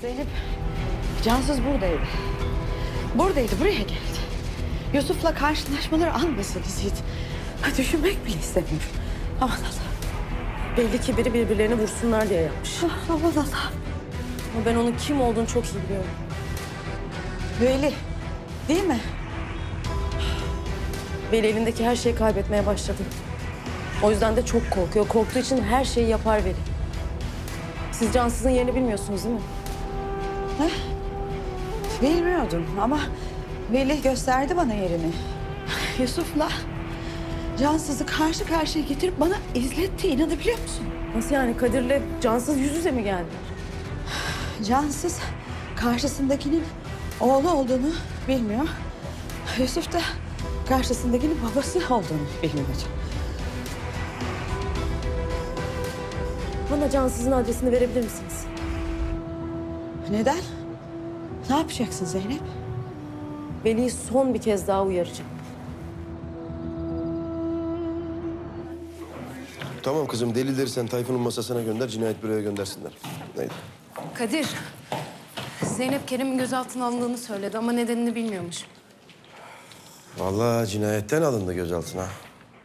Zeynep, Cansız buradaydı. Buradaydı, buraya geldi. Yusuf'la karşılaşmaları an meselesiydi. Ha, düşünmek bile istemiyorum. Aman Allah. Belli ki biri birbirlerini vursunlar diye yapmış. Ah, Aman Allah. Ama ben onun kim olduğunu çok iyi biliyorum. Veli, değil mi? Veli elindeki her şeyi kaybetmeye başladı. O yüzden de çok korkuyor. Korktuğu için her şeyi yapar Veli. Siz Cansız'ın yerini bilmiyorsunuz değil mi? Bilmiyordum ama Veli gösterdi bana yerini. Yusuf'la Cansız'ı karşı karşıya getirip bana izletti. İnanabiliyor musun? Nasıl yani Kadir'le Cansız yüz yüze mi geldi? Cansız karşısındakinin oğlu olduğunu bilmiyor. Yusuf da karşısındakinin babası olduğunu bilmiyordu. Bana Cansız'ın adresini verebilir misiniz? Neden? Ne yapacaksın Zeynep? Veli'yi son bir kez daha uyaracağım. Tamam kızım delilleri sen Tayfun'un masasına gönder, cinayet büroya göndersinler. Neydi? Kadir, Zeynep Kerem'in gözaltına alındığını söyledi ama nedenini bilmiyormuş. Vallahi cinayetten alındı gözaltına.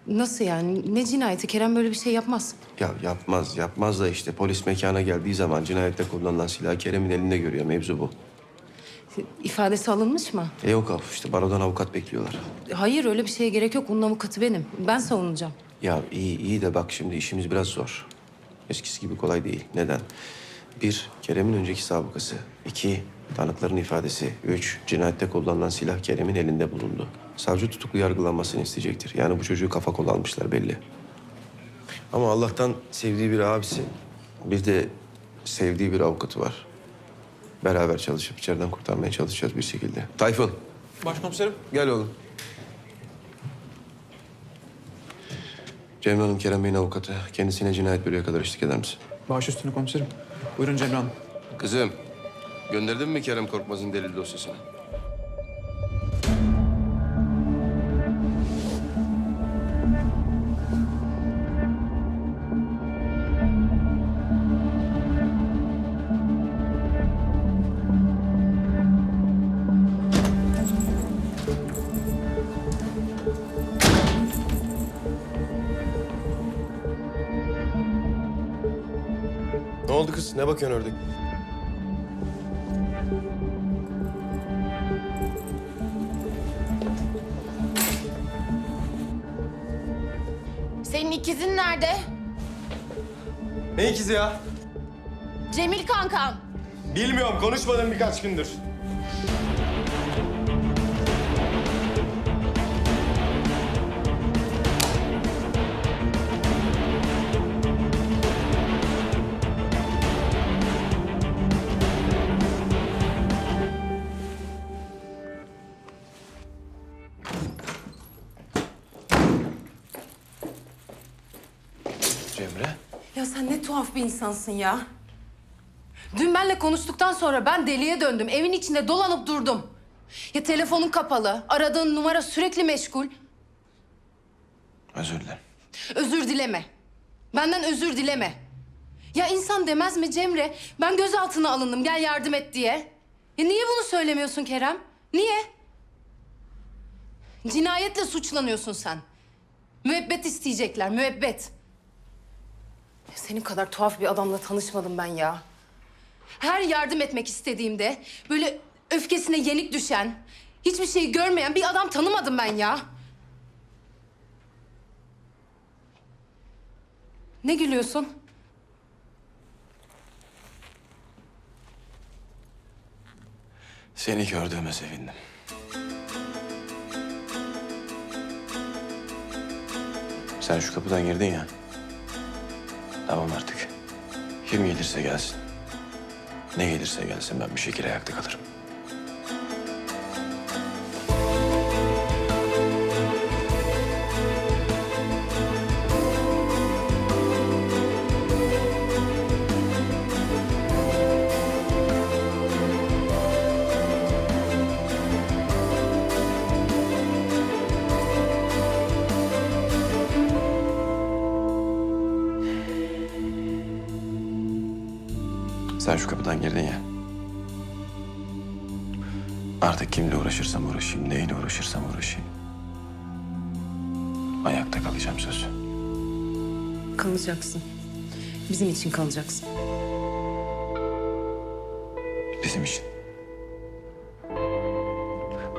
Nasıl yani? Ne cinayeti? Kerem böyle bir şey yapmaz. Ya yapmaz, yapmaz da işte polis mekana geldiği zaman cinayette kullanılan silahı Kerem'in elinde görüyor. Mevzu bu. İfadesi alınmış mı? E yok abi işte barodan avukat bekliyorlar. Hayır öyle bir şeye gerek yok. Onun avukatı benim. Ben savunacağım. Ya iyi iyi de bak şimdi işimiz biraz zor. Eskisi gibi kolay değil. Neden? Bir, Kerem'in önceki sabıkası. İki, tanıkların ifadesi. Üç, cinayette kullanılan silah Kerem'in elinde bulundu. Savcı tutuklu yargılanmasını isteyecektir. Yani bu çocuğu kafa kola almışlar belli. Ama Allah'tan sevdiği bir abisi, bir de sevdiği bir avukatı var. Beraber çalışıp içeriden kurtarmaya çalışacağız bir şekilde. Tayfun, Başkomiserim. gel oğlum. Cemre Hanım Kerem Bey'in avukatı. Kendisine cinayet büroya kadar eşlik eder misin? Baş üstüne komiserim. Buyurun Cemre Hanım. Kızım, gönderdin mi Kerem Korkmaz'ın delil dosyasını? Ne oldu kız? Ne bakıyorsun ördek? Senin ikizin nerede? Ne ikizi ya? Cemil kankam. Bilmiyorum, konuşmadım birkaç gündür. Cemre? Ya sen ne tuhaf bir insansın ya. Dün benle konuştuktan sonra ben deliye döndüm. Evin içinde dolanıp durdum. Ya telefonun kapalı, aradığın numara sürekli meşgul. Özür dilerim. Özür dileme. Benden özür dileme. Ya insan demez mi Cemre? Ben gözaltına alındım gel yardım et diye. Ya niye bunu söylemiyorsun Kerem? Niye? Cinayetle suçlanıyorsun sen. Müebbet isteyecekler, müebbet. Senin kadar tuhaf bir adamla tanışmadım ben ya. Her yardım etmek istediğimde böyle öfkesine yenik düşen, hiçbir şeyi görmeyen bir adam tanımadım ben ya. Ne gülüyorsun? Seni gördüğüme sevindim. Sen şu kapıdan girdin ya. Tamam artık. Kim gelirse gelsin. Ne gelirse gelsin ben bir şekilde ayakta kalırım. Sen şu kapıdan girdin ya. Artık kimle uğraşırsam uğraşayım, neyle uğraşırsam uğraşayım. Ayakta kalacağım söz. Kalacaksın. Bizim için kalacaksın. Bizim için.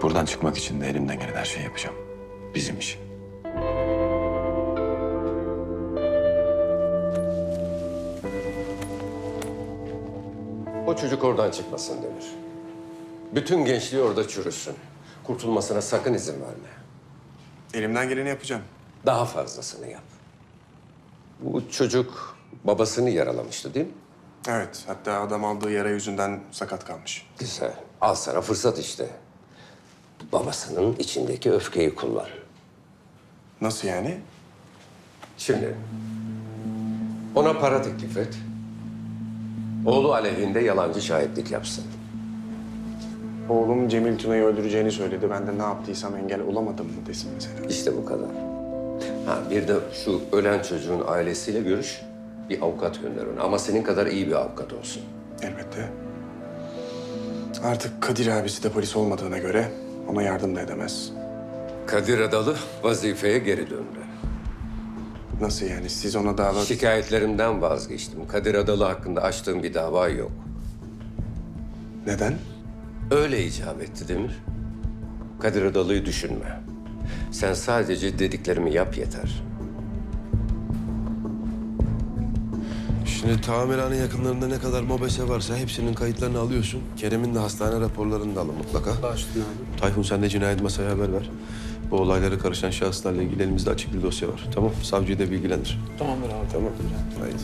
Buradan çıkmak için de elimden gelen her şeyi yapacağım. Bizim için. O çocuk oradan çıkmasın Demir. Bütün gençliği orada çürüsün. Kurtulmasına sakın izin verme. Elimden geleni yapacağım. Daha fazlasını yap. Bu çocuk babasını yaralamıştı değil mi? Evet, hatta adam aldığı yara yüzünden sakat kalmış. Güzel. Al sana fırsat işte. Babasının içindeki öfkeyi kullan. Nasıl yani? Şimdi ona para teklif et. Oğlu aleyhinde yalancı şahitlik yapsın. Oğlum Cemil Tuna'yı öldüreceğini söyledi. Ben de ne yaptıysam engel olamadım mı desin mesela. İşte bu kadar. Ha bir de şu ölen çocuğun ailesiyle görüş. Bir avukat gönder ona. Ama senin kadar iyi bir avukat olsun. Elbette. Artık Kadir abisi de polis olmadığına göre ona yardım da edemez. Kadir Adalı vazifeye geri döndü. Nasıl yani? Siz ona dava... Şikayetlerimden vazgeçtim. Kadir Adalı hakkında açtığım bir dava yok. Neden? Öyle icap etti Demir. Kadir Adalı'yı düşünme. Sen sadece dediklerimi yap yeter. Şimdi tamirhane yakınlarında ne kadar mobese varsa hepsinin kayıtlarını alıyorsun. Kerem'in de hastane raporlarını da alın mutlaka. Abi. Tayfun sen de cinayet masaya haber ver. Bu olaylara karışan şahıslarla ilgili elimizde açık bir dosya var. Tamam, savcıyı da bilgilendir. Tamamdır abi. Tamam. Haydi.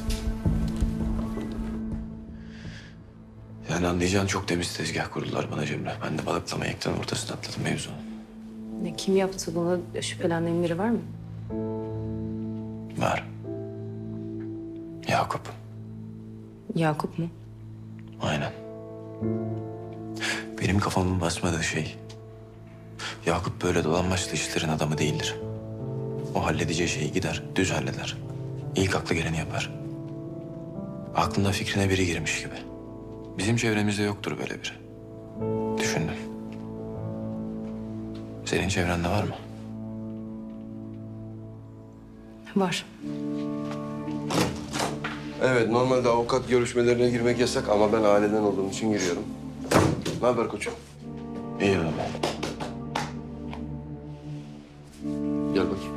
Yani anlayacağın çok temiz tezgah kurdular bana Cemre. Ben de balıklama ekran ortasına atladım mevzunu. Ne, kim yaptı bunu? Şüphelendiğin biri var mı? Var. Yakup. Yakup mu? Aynen. Benim kafamın basmadığı şey... Yakup böyle dolanbaçlı işlerin adamı değildir. O halledeceği şeyi gider, düz halleder. İlk aklı geleni yapar. Aklına fikrine biri girmiş gibi. Bizim çevremizde yoktur böyle biri. Düşündüm. Senin çevrende var mı? Var. Evet, normalde avukat görüşmelerine girmek yasak ama ben aileden olduğum için giriyorum. Ne haber koçum? İyi abi. Gel bakayım.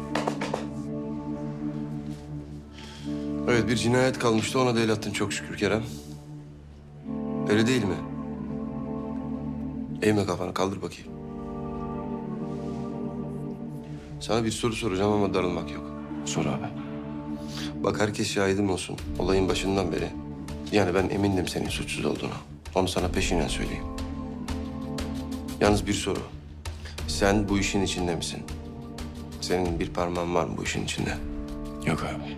Evet, bir cinayet kalmıştı. Ona da el attın çok şükür Kerem. Öyle değil mi? Eğme kafanı, kaldır bakayım. Sana bir soru soracağım ama darılmak yok. Sor abi. Bak herkes şahidim olsun. Olayın başından beri. Yani ben emindim senin suçsuz olduğunu. Onu sana peşinen söyleyeyim. Yalnız bir soru. Sen bu işin içinde misin? Senin bir parmağın var mı bu işin içinde? Yok abi.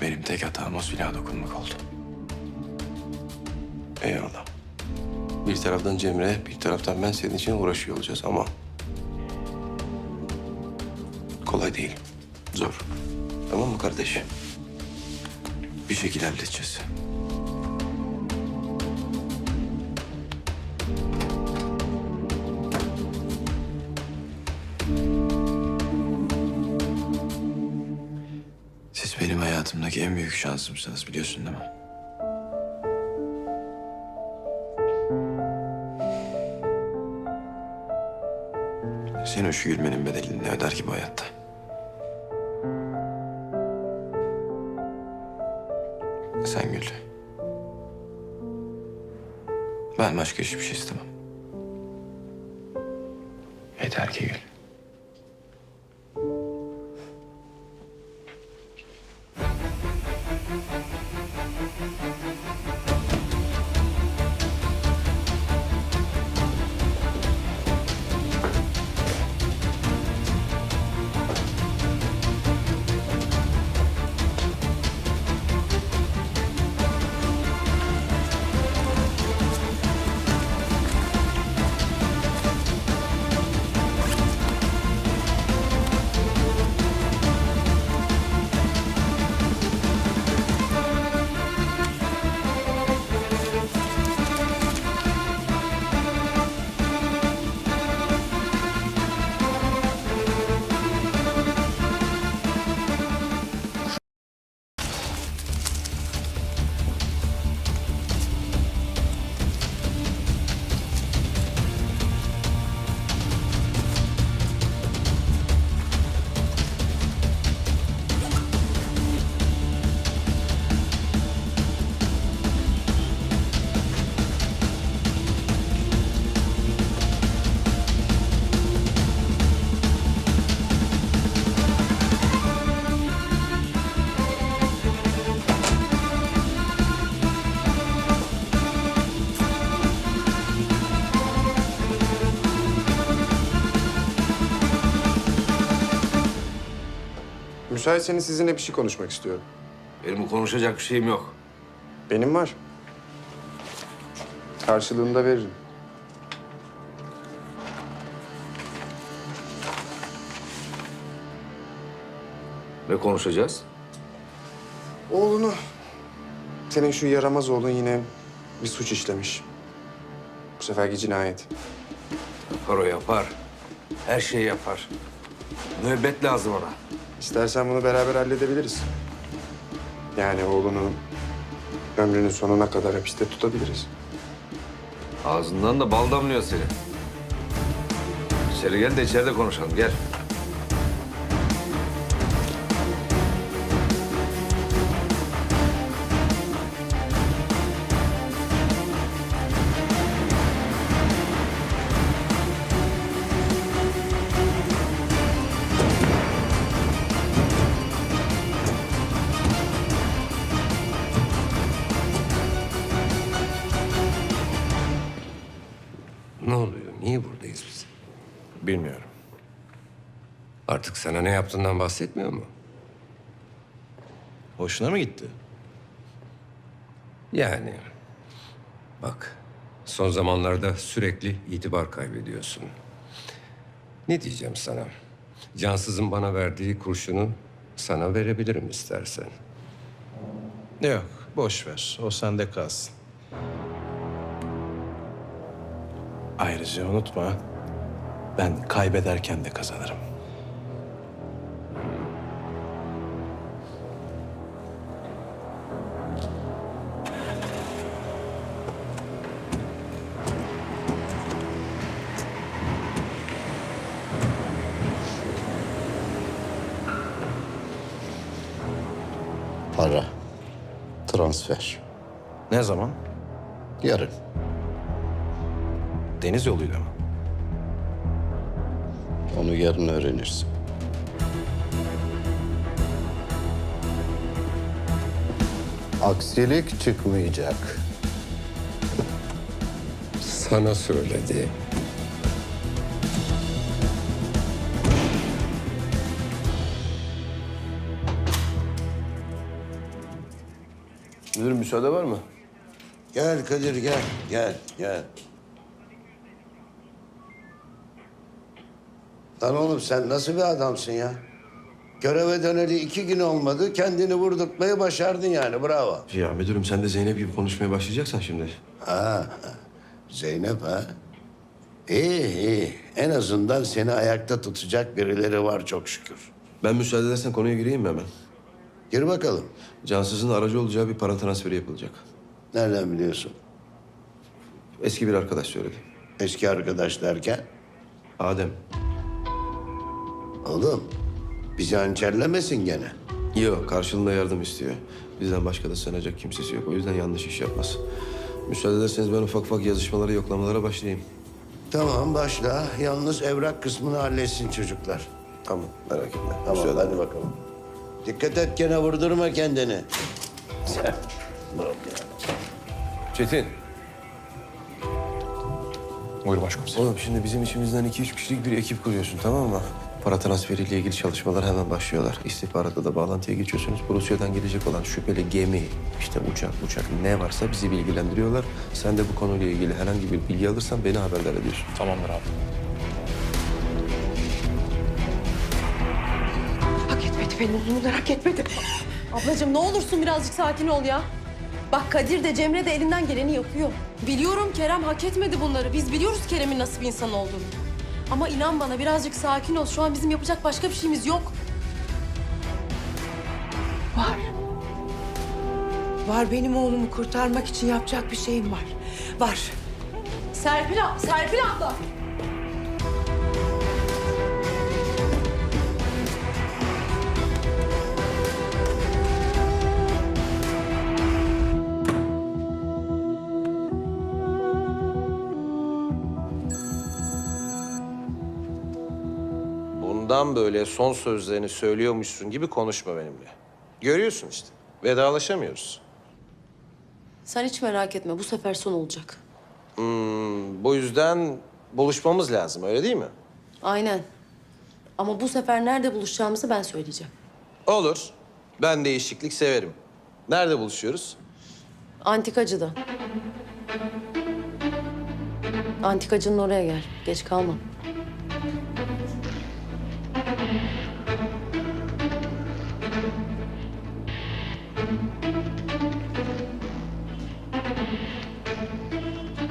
Benim tek hatam o silaha dokunmak oldu. Eyvallah. Bir taraftan Cemre, bir taraftan ben senin için uğraşıyor olacağız ama... Kolay değil. Zor. Tamam mı kardeş? Bir şekilde halledeceğiz. Hayatımdaki en büyük şansımsınız biliyorsun değil mi? Senin şu gülmenin bedelini ne öder ki bu hayatta? Sen gül. Ben başka hiçbir şey istemem. Yeter ki gül. Müsaitseniz sizinle bir şey konuşmak istiyorum. Benim konuşacak bir şeyim yok. Benim var. Karşılığında veririm. Ne konuşacağız? Oğlunu, senin şu yaramaz oğlun yine bir suç işlemiş. Bu seferki cinayet. Yapar o yapar. Her şeyi yapar. Müebbet lazım ona. İstersen bunu beraber halledebiliriz. Yani oğlunu ömrünün sonuna kadar hapiste tutabiliriz. Ağzından da bal damlıyor senin. İçeri gel de içeride konuşalım. Gel. Ne oluyor? Niye buradayız biz? Bilmiyorum. Artık sana ne yaptığından bahsetmiyor mu? Hoşuna mı gitti? Yani bak son zamanlarda sürekli itibar kaybediyorsun. Ne diyeceğim sana? Cansız'ın bana verdiği kurşunu sana verebilirim istersen. Yok, boş ver. O sende kalsın. Ayrıca unutma, ben kaybederken de kazanırım. Para. Transfer. Ne zaman? Yarın. Deniz yoluyla mı? Onu yarın öğrenirsin. Aksilik çıkmayacak. Sana söyledi. Müdürüm müsaade var mı? Gel Kadir gel, gel, gel. Lan oğlum sen nasıl bir adamsın ya? Göreve döneli iki gün olmadı, kendini vurdurtmayı başardın yani, bravo. Ya müdürüm sen de Zeynep gibi konuşmaya başlayacaksan şimdi. Ha, Zeynep ha? İyi, iyi. En azından seni ayakta tutacak birileri var çok şükür. Ben müsaade edersen konuya gireyim mi hemen? Gir bakalım. Cansız'ın aracı olacağı bir para transferi yapılacak. Nereden biliyorsun? Eski bir arkadaş söyledi. Eski arkadaş derken? Adem. Oğlum, bizi hançerlemesin gene. Yok karşılığında yardım istiyor. Bizden başka da sığınacak kimsesi yok. O yüzden yanlış iş yapmaz. Müsaade ederseniz ben ufak ufak yazışmalara, yoklamalara başlayayım. Tamam başla. Yalnız evrak kısmını halletsin çocuklar. Tamam merak etme. Tamam Müsaade. hadi bakalım. Dikkat et gene vurdurma kendini. Çetin. Buyur başkomiserim. Oğlum şimdi bizim içimizden iki üç kişilik bir ekip kuruyorsun tamam mı? Para transferiyle ilgili çalışmalar hemen başlıyorlar. İstihbaratla da bağlantıya geçiyorsunuz. Rusya'dan gelecek olan şüpheli gemi, işte uçak, uçak ne varsa bizi bilgilendiriyorlar. Sen de bu konuyla ilgili herhangi bir bilgi alırsan beni haberdar ediyorsun. Tamamdır abi. Hak etmedi benim oğlumu hak etmedi. Ablacığım ne olursun birazcık sakin ol ya. Bak Kadir de Cemre de elinden geleni yapıyor. Biliyorum Kerem hak etmedi bunları. Biz biliyoruz Kerem'in nasıl bir insan olduğunu. Ama inan bana birazcık sakin ol. Şu an bizim yapacak başka bir şeyimiz yok. Var. Var benim oğlumu kurtarmak için yapacak bir şeyim var. Var. Serpil, Serpil abla. Bundan böyle son sözlerini söylüyormuşsun gibi konuşma benimle. Görüyorsun işte. Vedalaşamıyoruz. Sen hiç merak etme. Bu sefer son olacak. Bu yüzden buluşmamız lazım öyle değil mi? Aynen. Ama bu sefer nerede buluşacağımızı ben söyleyeceğim. Olur. Ben değişiklik severim. Nerede buluşuyoruz? Antikacıda. Antikacının oraya gel. Geç kalma.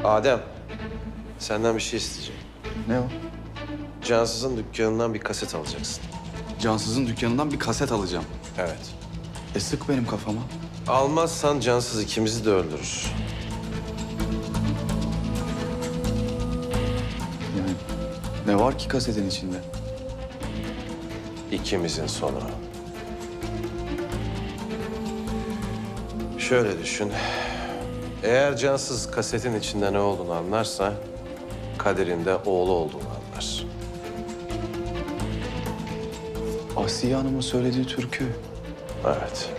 Adem, senden bir şey isteyeceğim. Ne o? Cansız'ın dükkanından bir kaset alacaksın. Cansız'ın dükkanından bir kaset alacağım. Evet. E sık benim kafama. Almazsan Cansız ikimizi de öldürür. Yani ne var ki kasetin içinde? İkimizin sonu. Şöyle düşün. Eğer Cansız kasetin içinde ne olduğunu anlarsa... ...Kadir'in de oğlu olduğunu anlar. Asiye Hanım'ın söylediği türkü. Evet.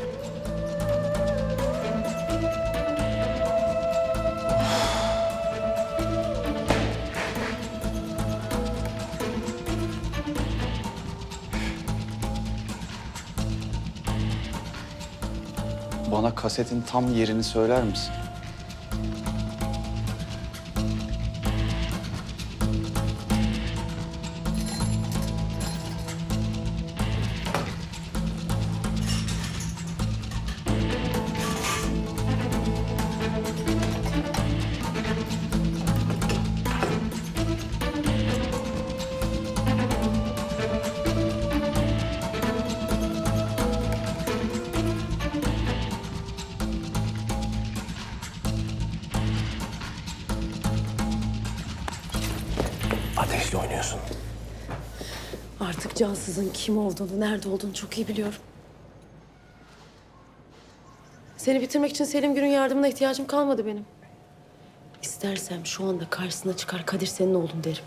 Kasetin tam yerini söyler misin? Cansızın kim olduğunu, nerede olduğunu çok iyi biliyorum. Seni bitirmek için Selim Gür'ün yardımına ihtiyacım kalmadı benim. İstersem şu anda karşısına çıkar Kadir senin oğlun derim.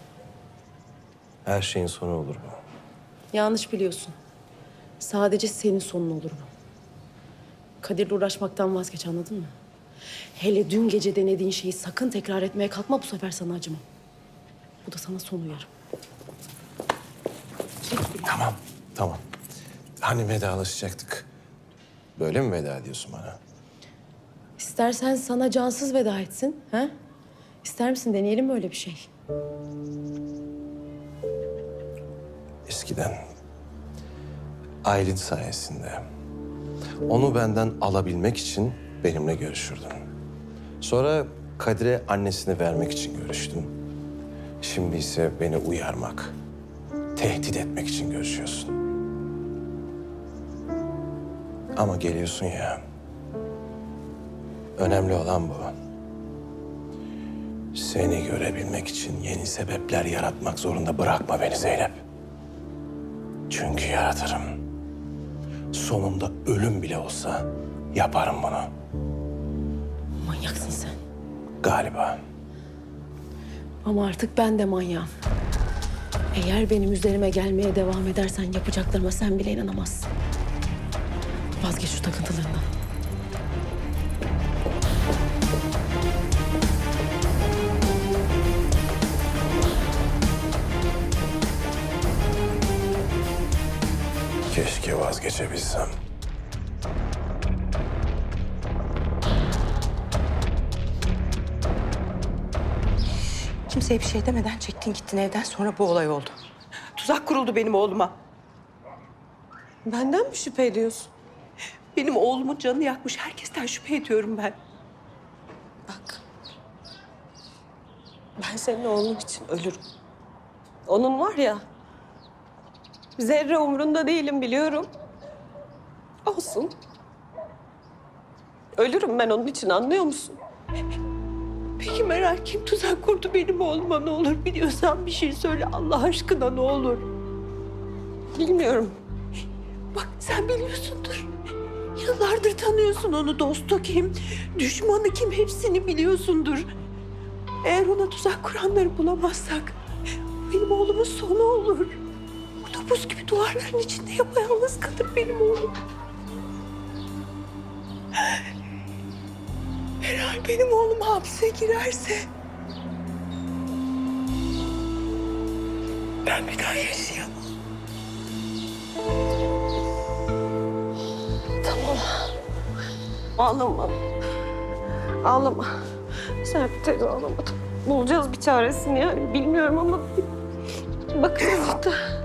Her şeyin sonu olur bu. Yanlış biliyorsun. Sadece senin sonun olur bu. Kadir'le uğraşmaktan vazgeç anladın mı? Hele dün gece denediğin şeyi sakın tekrar etmeye kalkma bu sefer sana acımam. Bu da sana son uyarım. Tamam, tamam. Hani vedalaşacaktık? Böyle mi veda ediyorsun bana? İstersen sana cansız veda etsin. Ha? İster misin deneyelim mi öyle bir şey? Eskiden Aylin sayesinde onu benden alabilmek için benimle görüşürdün. Sonra Kadir'e annesini vermek için görüştün. Şimdi ise beni uyarmak, tehdit etmek için görüşüyorsun. Ama geliyorsun ya. Önemli olan bu. Seni görebilmek için yeni sebepler yaratmak zorunda bırakma beni Zeynep. Çünkü yaratırım. Sonunda ölüm bile olsa yaparım bunu. Manyaksın sen. Galiba. Ama artık ben de manyağım. Eğer benim üzerime gelmeye devam edersen yapacaklarıma sen bile inanamazsın. Vazgeç şu takıntılarından. Keşke vazgeçebilsem. Kimseye bir şey demeden çektin gittin evden sonra bu olay oldu. Tuzak kuruldu benim oğluma. Benden mi şüphe ediyorsun? Benim oğlumun canını yakmış. Herkesten şüphe ediyorum ben. Bak. Ben senin oğlun için ölürüm. Onun var ya. Zerre umrunda değilim biliyorum. Olsun. Ölürüm ben onun için anlıyor musun? Peki Meral kim tuzak kurdu benim oğluma ne olur biliyorsan bir şey söyle Allah aşkına ne olur. Bilmiyorum. Bak sen biliyorsundur. Yıllardır tanıyorsun onu dostu kim, düşmanı kim hepsini biliyorsundur. Eğer ona tuzak kuranları bulamazsak benim oğlumun sonu olur. Burada buz gibi duvarların içinde yapayalnız kalır benim oğlum. Benim oğlum hapse girerse... Ben bir daha yaşayamam. Tamam. Ağlama. Ağlama. Serp teyze ağlama. Bulacağız bir çaresini yani. Bilmiyorum ama bakacağız işte.